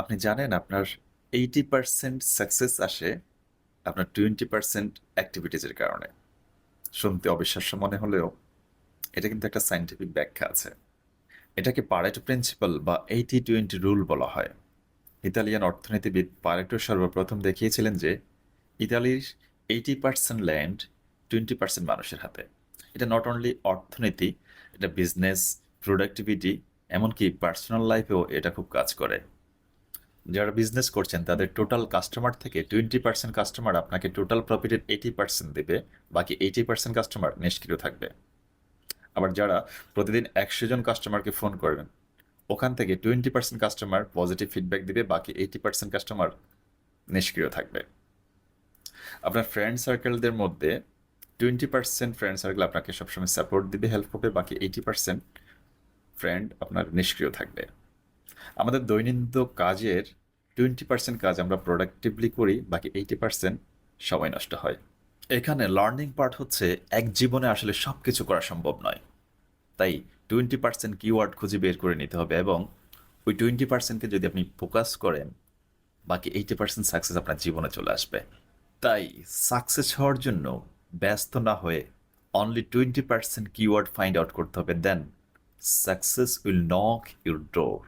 আপনি জানেন আপনার এইটি পার্সেন্ট সাকসেস আসে আপনার টোয়েন্টি পার্সেন্ট অ্যাক্টিভিটিজের কারণে। শুনতে অবিশ্বাস্য মনে হলেও এটা কিন্তু একটা সাইন্টিফিক ব্যাখ্যা আছে। এটাকে পারেটো প্রিন্সিপাল বা এইটি টোয়েন্টি রুল বলা হয়। ইতালিয়ান অর্থনীতিবিদ পারেটো সর্বপ্রথম দেখিয়েছিলেন যে ইতালির eighty percent land twenty percent মানুষের হাতে। এটা নট অনলি অর্থনীতি, এটা বিজনেস প্রোডাক্টিভিটি এমনকি পার্সোনাল লাইফেও এটা খুব কাজ করে। যারা বিজনেস করছেন, তাদের টোটাল কাস্টমার থেকে টোয়েন্টি পার্সেন্ট কাস্টমার আপনাকে টোটাল প্রফিটের এইটি পার্সেন্ট দেবে, বাকি এইটি পার্সেন্ট কাস্টমার নিষ্ক্রিয় থাকবে। আবার যারা প্রতিদিন একশো জন কাস্টমারকে ফোন করবেন, ওখান থেকে twenty percent customer positive feedback দিবে, বাকি এইটি পার্সেন্ট কাস্টমার নিষ্ক্রিয় থাকবে। আপনার ফ্রেন্ড সার্কেলদের মধ্যে টোয়েন্টি পার্সেন্ট ফ্রেন্ড সার্কেল আপনাকে সবসময় সাপোর্ট দিবে হেল্প করবে, বাকি এইটি পার্সেন্ট ফ্রেন্ড আপনার নিষ্ক্রিয় থাকবে। আমাদের দৈনন্দিন কাজের টোয়েন্টি পার্সেন্ট কাজ আমরা প্রোডাক্টিভলি করি, বাকি এইটি পার্সেন্ট সময় নষ্ট হয়। এখানে লার্নিং পার্ট হচ্ছে এক জীবনে আসলে সব কিছু করা সম্ভব নয়। তাই টোয়েন্টি পার্সেন্ট কিওয়ার্ড খুঁজে বের করে নিতে হবে এবং ওই টোয়েন্টি পার্সেন্টকে যদি আপনি ফোকাস করেন, বাকি এইটি পার্সেন্ট সাকসেস আপনার জীবনে চলে আসবে। তাই সাকসেস হওয়ার জন্য ব্যস্ত না হয়ে only twenty percent keyword find out করতে হবে then success will knock your door